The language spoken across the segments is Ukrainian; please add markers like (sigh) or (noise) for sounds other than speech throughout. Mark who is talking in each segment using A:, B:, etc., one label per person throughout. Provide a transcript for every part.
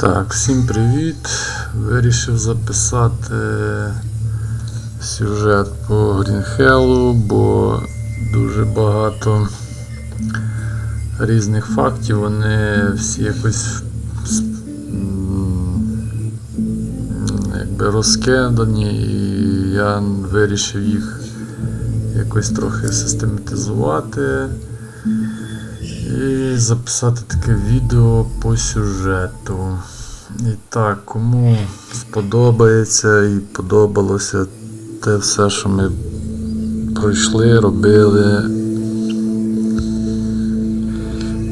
A: Так, всім привіт. Вирішив записати сюжет по Грінхелу, бо дуже багато різних фактів, вони всі якось якби розкидані, і я вирішив їх якось трохи систематизувати і записати таке відео по сюжету. І так, кому сподобається і подобалося те все, що ми пройшли, робили.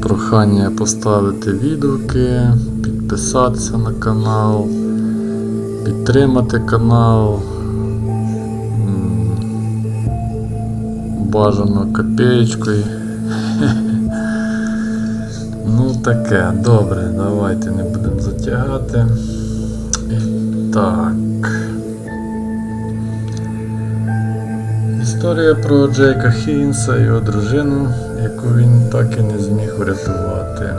A: Прохання поставити відгуки, підписатися на канал, підтримати канал. Бажано копеечкою. (laughs) Ну таке, добре, давайте не будемо затягати. І так. Історія про Джейка Хіггінса і його дружину, яку він так і не зміг врятувати.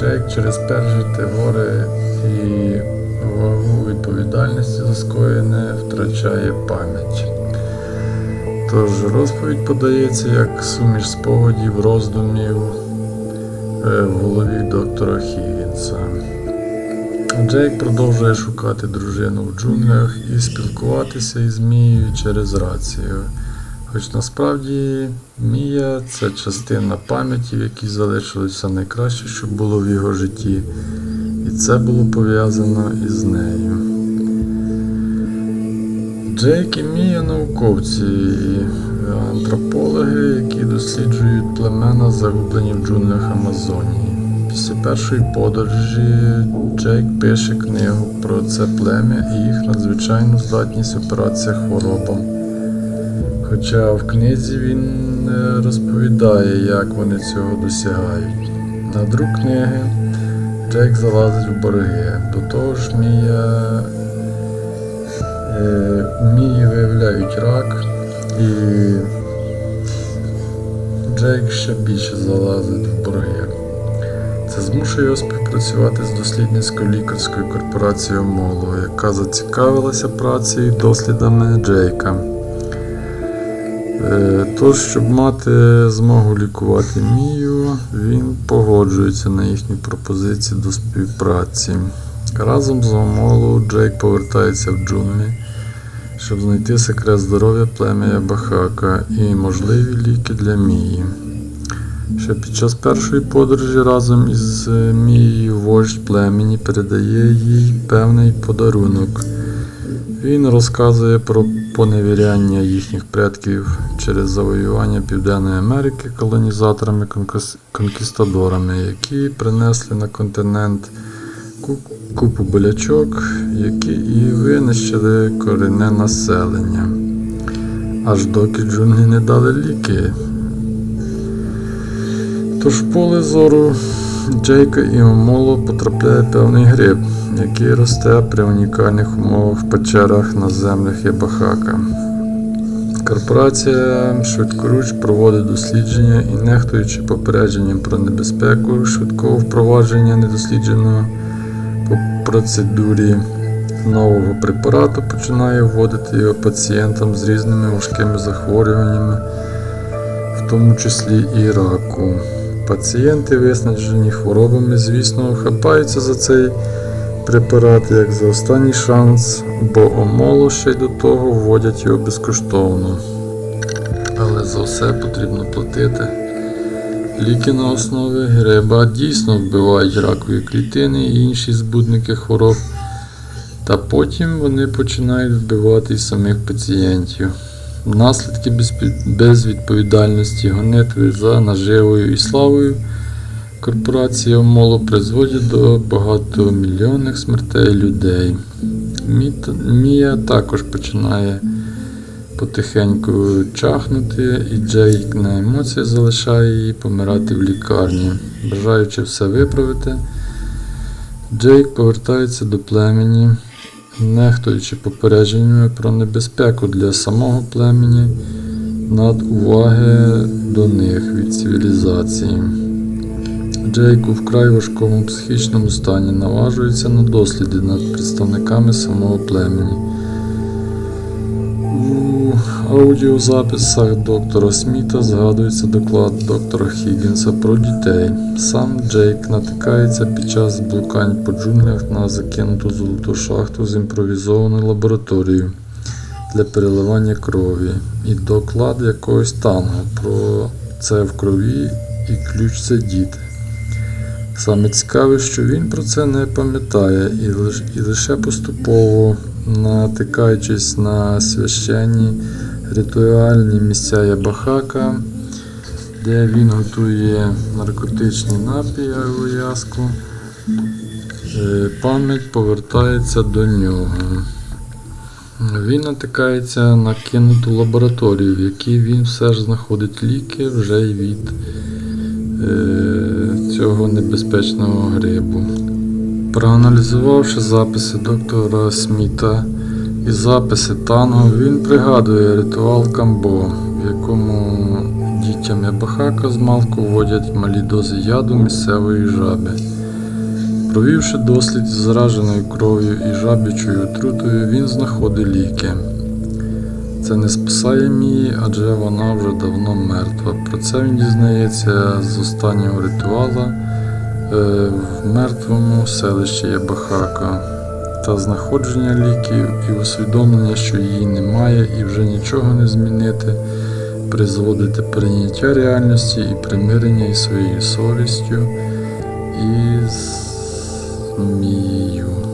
A: Джейк через пережити горе і вагу відповідальності за скоєне втрачає пам'ять. Тож розповідь подається як суміш спогадів, роздумів в голові доктора Хіггінса. Джейк продовжує шукати дружину в джунглях і спілкуватися із Мією через рацію. Хоч насправді Мія це частина пам'яті, в якій залишилося найкраще, що було в його житті, і це було пов'язано із нею. Джейк і Мія науковці, антропологи, які досліджують племена, загублені в джунглях Амазонії. Після першої подорожі Джейк пише книгу про це плем'я і їх надзвичайну здатність опиратися хворобам. Хоча в книзі він не розповідає, як вони цього досягають. На друк книги Джейк залазить в борги. До того ж, Мія Е, Мії виявляють рак, і Джейк ще більше залазить в борги. Це змушує його співпрацювати з дослідницькою лікарською корпорацією Моло, яка зацікавилася працею і дослідами Джейка. Е, Тож, щоб мати змогу лікувати Мію, він погоджується на їхні пропозиції до співпраці. Разом з Омолу Джейк повертається в джунглі, щоб знайти секрет здоров'я плем'я Бахака і можливі ліки для Мії. Ще під час першої подорожі разом із е, Мією вождь племені передає їй певний подарунок. Він розказує про поневіряння їхніх предків через завоювання Південної Америки колонізаторами конкістадорами, які принесли на континент купу болячок, які і винищили корінне населення. Аж доки джунглі не дали ліки. Тож в поле зору Джейка і Омоло потрапляє певний гриб, який росте при унікальних умовах в печерах на землях Ябахака. Корпорація швидкоруч проводить дослідження і, нехтуючи попередженням про небезпеку швидкого впровадження недослідженого по процедурі нового препарату, починає вводити його пацієнтам з різними важкими захворюваннями, в тому числі і раку. Пацієнти, виснажені хворобами, звісно, хапаються за цей препарат як за останній шанс, бо омоло ще й до того вводять його безкоштовно. Але за все потрібно платити. Ліки на основі гриба дійсно вбивають ракові клітини і інші збудники хвороб, та потім вони починають вбивати і самих пацієнтів. Наслідки безвідповідальності, гонитви за наживою і славою корпорації Омоло призводять до багатомільйонних смертей людей. Мія також починає потихеньку чахнути, і Джейк на емоції залишає її помирати в лікарні. Бажаючи все виправити, Джейк повертається до племені, нехтуючи попередженнями про небезпеку для самого племені над уваги до них від цивілізації. Джейк у вкрай важкому психічному стані наважується на досліди над представниками самого племені. Аудіозаписах доктора Сміта згадується доклад доктора Хіггінса про дітей. Сам Джейк натикається під час блукань по джунглях на закинуту золоту шахту з імпровізованою лабораторією для переливання крові і доклад якогось танго про це в крові і ключ це діти. Саме цікаве, що він про це не пам'ятає і лише поступово, натикаючись на священні ритуальні місця Ябахака, де він готує наркотичні напії аяску, е, пам'ять повертається до нього. Він натикається на кинуту лабораторію, в якій він все ж знаходить ліки вже й від е, цього небезпечного грибу. Проаналізувавши записи доктора Сміта і записи Танго, він пригадує ритуал Камбо, в якому дітям Ябахака з малку вводять малі дози яду місцевої жаби. Провівши дослід з зараженою кров'ю і жабічою отрутою, він знаходить ліки. Це не спасає Мії, адже вона вже давно мертва. Про це він дізнається з останнього ритуала е, в мертвому селищі Ябахака. Та знаходження ліків і усвідомлення, що її немає і вже нічого не змінити, призводити прийняття реальності і примирення із своєю совістю і з Мією.